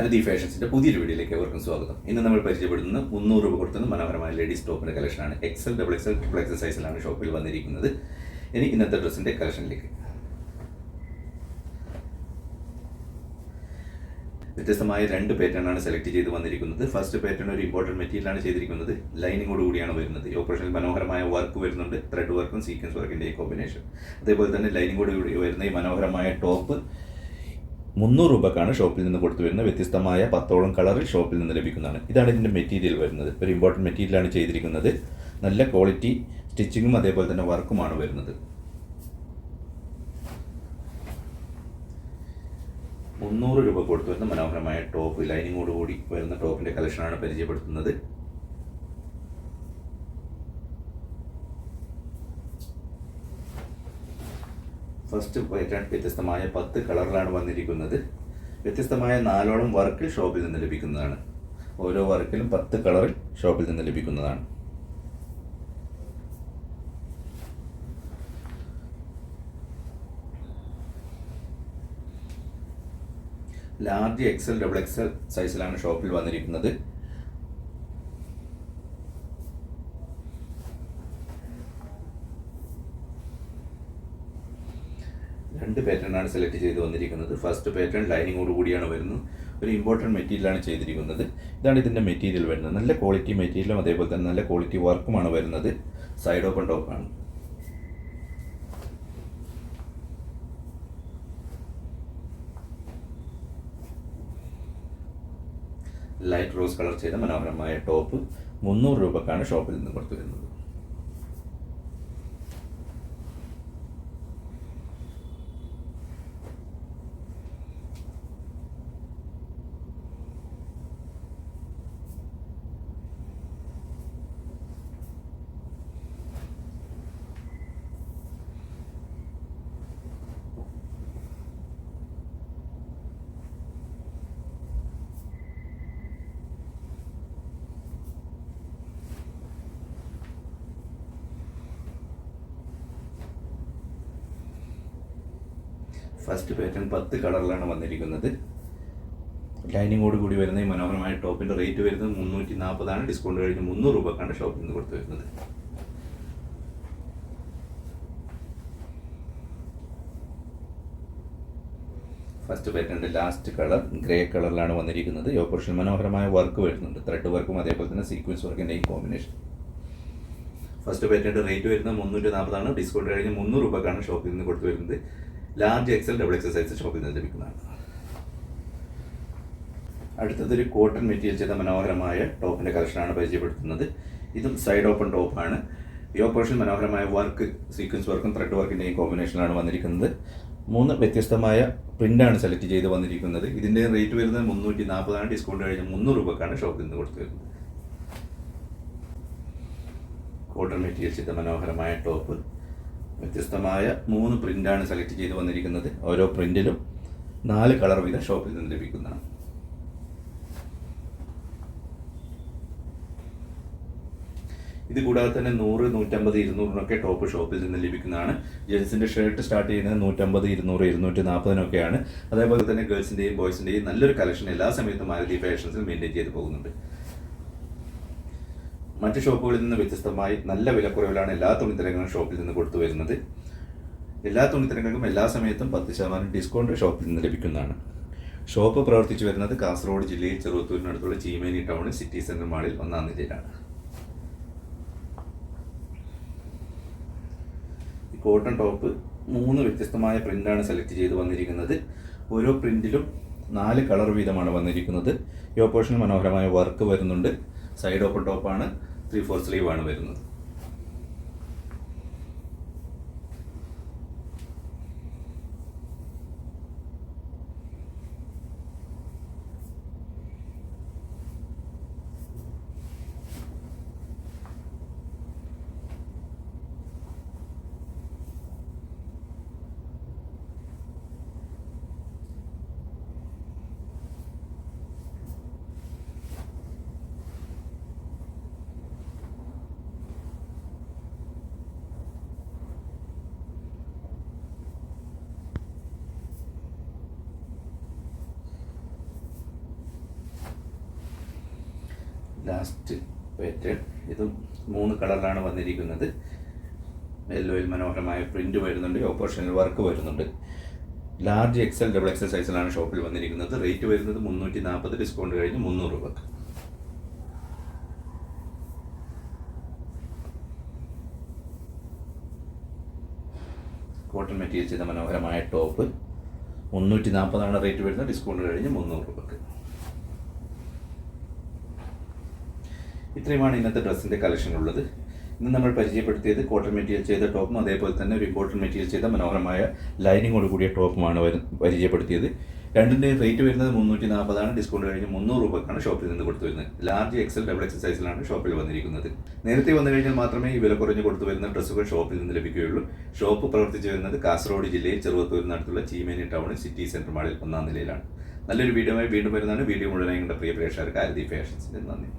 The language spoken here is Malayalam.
അരതി ഫാഷൻസിന്റെ പുതിയൊരു വീഡിയോയിലേക്ക് അവർക്കും സ്വാഗതം. ഇന്ന് നമ്മൾ പരിചയപ്പെടുന്നത് മുന്നൂറ് രൂപ കൊടുത്തുന്ന മനോഹരമായ ലേഡീസ് ടോപ്പിന്റെ കളക്ഷനാണ്. XL double XL triple XL സൈസിലാണ് ഷോപ്പിൽ വന്നിരിക്കുന്നത്. ഇനി ഇന്നത്തെ ഡ്രസ്സിന്റെ കളക്ഷനിലേക്ക്. വ്യത്യസ്തമായ രണ്ട് പാറ്റേൺ ആണ് സെലക്ട് ചെയ്ത് വന്നിരിക്കുന്നത്. ഫസ്റ്റ് പാറ്റേൺ ഒരു ഇമ്പോർട്ടന്റ് മെറ്റീരിയലാണ് ചെയ്തിരിക്കുന്നത്. ലൈനിങ്ങോട് കൂടിയാണ് വരുന്നത്. ഓപ്പറേഷനിൽ മനോഹരമായ വർക്ക് വരുന്നുണ്ട്. ത്രെഡ് വർക്കും സീക്വൻസ് വർക്കിന്റെ കോമ്പിനേഷൻ അതേപോലെ തന്നെ ലൈനിങ്ങോട് കൂടി വരുന്ന ഈ മനോഹരമായ ടോപ്പ് മുന്നൂറ് രൂപക്കാണ് ഷോപ്പിൽ നിന്ന് കൊടുത്തു വരുന്നത് വ്യത്യസ്തമായ പത്തോളം കളറിൽ ഷോപ്പിൽ നിന്ന് ലഭിക്കുന്നതാണ്. ഇതാണ് ഇതിന്റെ മെറ്റീരിയൽ വരുന്നത്. ഒരു ഇമ്പോർട്ടന്റ് മെറ്റീരിയലാണ് ചെയ്തിരിക്കുന്നത്. നല്ല ക്വാളിറ്റി സ്റ്റിച്ചിങ്ങും അതേപോലെ തന്നെ വർക്കുമാണ് വരുന്നത്. മുന്നൂറ് രൂപ കൊടുത്തു വരുന്ന മനോഹരമായ ടോപ്പ് ലൈനിങ്ങോടുകൂടി വരുന്ന ടോപ്പിന്റെ കളക്ഷനാണ് പരിചയപ്പെടുത്തുന്നത്. ഫസ്റ്റ് പാറ്റേൺ വ്യത്യസ്തമായ പത്ത് കളറിലാണ് വന്നിരിക്കുന്നത്. വ്യത്യസ്തമായ നാലോളം വർക്ക് ഷോപ്പിൽ നിന്ന് ലഭിക്കുന്നതാണ്. ഓരോ വർക്കിലും പത്ത് കളറിൽ ഷോപ്പിൽ നിന്ന് ലഭിക്കുന്നതാണ്. ലാർജ് എക്സൽ ഡബിൾ എക്സൽ സൈസിലാണ് ഷോപ്പിൽ വന്നിരിക്കുന്നത്. രണ്ട് പാറ്റേൺ ആണ് സെലക്ട് ചെയ്ത് വന്നിരിക്കുന്നത്. ഫസ്റ്റ് പാറ്റേൺ ലൈനിങ്ങോട് കൂടിയാണ് വരുന്നത്. ഒരു ഇമ്പോർട്ടന്റ് മെറ്റീരിയലാണ് ചെയ്തിരിക്കുന്നത്. ഇതാണ് ഇതിന്റെ മെറ്റീരിയൽ വരുന്നത്. നല്ല ക്വാളിറ്റി മെറ്റീരിയലും അതേപോലെ തന്നെ നല്ല ക്വാളിറ്റി വർക്കുമാണ് വരുന്നത്. സൈഡ് ഓപ്പൺ ടോപ്പാണ് ലൈറ്റ് റോസ് കളർ ചെയ്ത മനോഹരമായ ടോപ്പ് മുന്നൂറ് രൂപക്കാണ് ഷോപ്പിൽ നിന്ന് കൊടുത്തു വരുന്നത്. ഫസ്റ്റ് പാറ്റേൺ പത്ത് കളറിലാണ് വന്നിരിക്കുന്നത്. ലൈനിങ്ങോട് കൂടി വരുന്ന ഈ മനോഹരമായ ടോപ്പിന്റെ റേറ്റ് വരുന്നത് മുന്നൂറ്റി നാൽപ്പതാണ് ഡിസ്കൗണ്ട് കഴിഞ്ഞ് മുന്നൂറ് രൂപക്കാണ് ഷോപ്പിൽ നിന്ന് കൊടുത്തു വരുന്നത് ഫസ്റ്റ് പാറ്റേണിന്റെ ലാസ്റ്റ് കളർ ഗ്രേ കളറിലാണ് വന്നിരിക്കുന്നത്. ഈ ഓപ്പറേഷൻ മനോഹരമായ വർക്ക് വരുന്നുണ്ട്. ത്രെഡ് വർക്കും അതേപോലെ തന്നെ സീക്വൻസ് വർക്കിന്റെ ഈ കോമ്പിനേഷൻ ഫസ്റ്റ് പാറ്റേണിന്റെ റേറ്റ് വരുന്നത് മുന്നൂറ്റി നാൽപ്പതാണ് ഡിസ്കൗണ്ട് കഴിഞ്ഞ് മുന്നൂറ് രൂപക്കാണ് ഷോപ്പിൽ നിന്ന് കൊടുത്തു വരുന്നത്. ലാർജ് എക്സൽ ഡബിൾ എക്സസൈസ് ഷോപ്പിൽ നിന്ന് ലഭിക്കുന്നതാണ്. അടുത്തത് ഒരു കോട്ടൺ മെറ്റീരിയൽ ചെയ്ത മനോഹരമായ ടോപ്പിന്റെ കളക്ഷനാണ് പരിചയപ്പെടുത്തുന്നത്. ഇതും സൈഡ് ഓപ്പൺ ടോപ്പാണ് ഈ ഓപ്പറേഷൻ മനോഹരമായ വർക്ക് സീക്വൻസ് വർക്കും ത്രെഡ് വർക്കിന്റെയും ഈ കോമ്പിനേഷനാണ് വന്നിരിക്കുന്നത്. മൂന്ന് വ്യത്യസ്തമായ പ്രിന്റാണ് സെലക്ട് ചെയ്ത് വന്നിരിക്കുന്നത്. ഇതിന്റെ റേറ്റ് വരുന്നത് മുന്നൂറ്റി നാൽപ്പതാണ് ഡിസ്കൗണ്ട് കഴിഞ്ഞ് മുന്നൂറ് രൂപക്കാണ് ഷോപ്പിൽ നിന്ന് കൊടുത്തു വരുന്നത്. കോട്ടൺ മെറ്റീരിയൽ ചെയ്ത മനോഹരമായ ടോപ്പ് വ്യത്യസ്തമായ മൂന്ന് പ്രിന്റാണ് സെലക്ട് ചെയ്ത് വന്നിരിക്കുന്നത്. ഓരോ പ്രിന്റിലും നാല് കളർ വീതം ഷോപ്പിൽ നിന്ന് ലഭിക്കുന്നതാണ്. ഇത് കൂടാതെ തന്നെ നൂറ് നൂറ്റമ്പത് ഇരുന്നൂറിനൊക്കെ ടോപ്പ് ഷോപ്പിൽ നിന്ന് ലഭിക്കുന്നതാണ്. ജെൻസിന്റെ ഷർട്ട് സ്റ്റാർട്ട് ചെയ്യുന്നത് നൂറ്റമ്പത് ഇരുന്നൂറ് ഇരുന്നൂറ്റി നാൽപ്പതിനൊക്കെയാണ് അതേപോലെ തന്നെ ഗേൾസിന്റെയും ബോയ്സിന്റെയും നല്ലൊരു കളക്ഷൻ എല്ലാ സമയത്തും മാരുതി ഫാഷൻസിൽ മെയിന്റെയിൻ ചെയ്ത് പോകുന്നുണ്ട്. മറ്റ് ഷോപ്പുകളിൽ നിന്ന് വ്യത്യസ്തമായി നല്ല വിലക്കുറവിലാണ് എല്ലാ തുണിത്തരങ്ങളും ഷോപ്പിൽ നിന്ന് കൊടുത്തു വരുന്നത്. എല്ലാ തുണിത്തരങ്ങൾക്കും എല്ലാ സമയത്തും പത്ത് ശതമാനം ഡിസ്കൗണ്ട് ഷോപ്പിൽ നിന്ന് ലഭിക്കുന്നതാണ്. ഷോപ്പ് പ്രവർത്തിച്ചു വരുന്നത് കാസർഗോഡ് ജില്ലയിൽ ചെറുത്തൂരിനടുത്തുള്ള ചീമേനി ടൗൺ സിറ്റി സെന്റർ മാളിൽ ഒന്നാം നിലയിലാണ്. ഈ കോട്ടൺ ടോപ്പ് മൂന്ന് വ്യത്യസ്തമായ പ്രിന്റാണ് സെലക്ട് ചെയ്ത് വന്നിരിക്കുന്നത്. ഓരോ പ്രിന്റിലും നാല് കളർ വീതമാണ് വന്നിരിക്കുന്നത്. ഈ ഓപ്പോഷൻ മനോഹരമായ വർക്ക് വരുന്നുണ്ട്. സൈഡ് ഓപ്പൺ ടോപ്പാണ് ത്രീ ഫോർ സ്ലീവാണ് വരുന്നത്. ലാസ്റ്റ് പേറ്റേൺ ഇത് മൂന്ന് കളറിലാണ് വന്നിരിക്കുന്നത്. യെല്ലോയിൽ മനോഹരമായ പ്രിന്റ് വരുന്നുണ്ട്. ഓപ്പറേഷനിൽ വർക്ക് വരുന്നുണ്ട്. ലാർജ് എക്സൽ ഡബിൾ എക്സൽ സൈസിലാണ് ഷോപ്പിൽ വന്നിരിക്കുന്നത്. റേറ്റ് വരുന്നത് മുന്നൂറ്റി നാൽപ്പത് ഡിസ്കൗണ്ട് കഴിഞ്ഞ് മുന്നൂറ് രൂപ. കോട്ടൺ മെറ്റീരിയൽ ചെയ്ത മനോഹരമായ ടോപ്പ് മുന്നൂറ്റി നാൽപ്പതാണ് റേറ്റ് വരുന്നത്. ഡിസ്കൗണ്ട് കഴിഞ്ഞ് മുന്നൂറ് രൂപക്ക്. ഇത്രയുമാണ് ഇന്നത്തെ ഡ്രസ്സിന്റെ കളക്ഷൻ ഉള്ളത്. ഇന്ന് നമ്മൾ പരിചയപ്പെടുത്തിയത് കോട്ടൺ മെറ്റീരിയൽ ചെയ്ത ടോപ്പും അതേപോലെ തന്നെ ഒരു കോട്ടൺ മെറ്റീരിയൽ ചെയ്ത മനോഹരമായ ലൈനിങ്ങോട് കൂടിയ ടോപ്പുമാണ് പരിചയപ്പെടുത്തിയത്. രണ്ടിന്റെയും റേറ്റ് വരുന്നത് മുന്നൂറ്റി നാൽപ്പതാണ് ഡിസ്കൗണ്ട് കഴിഞ്ഞ് മുന്നൂറ് രൂപക്കാണ് ഷോപ്പിൽ നിന്ന് കൊടുത്തു വരുന്നത് ലാർജ് എക്സൽ ഡബിൾ എക്സൽ സൈസിലാണ് ഷോപ്പിൽ വന്നിരിക്കുന്നത്. നേരത്തെ വന്നു കഴിഞ്ഞാൽ മാത്രമേ ഈ വില കുറഞ്ഞ് കൊടുത്തു വരുന്ന ഡ്രസ്സുകൾ ഷോപ്പിൽ നിന്ന് ലഭിക്കുകയുള്ളൂ. ഷോപ്പ് പ്രവർത്തിച്ചു വരുന്നത് കാസർഗോഡ് ജില്ലയിൽ ചെറുവത്തൂരിനടുത്തുള്ള ചീമേനി ടൗൺ സിറ്റി സെന്റർ മാളിൽ ഒന്നാം നിലയിലാണ്. നല്ലൊരു വീഡിയോയുമായി വീണ്ടും വരുന്നതാണ്. വീഡിയോ മുഴുവനായി കണ്ട പ്രിയ പ്രേക്ഷകർക്ക് ആരതി ഫാഷൻസിന്റെ നന്ദി.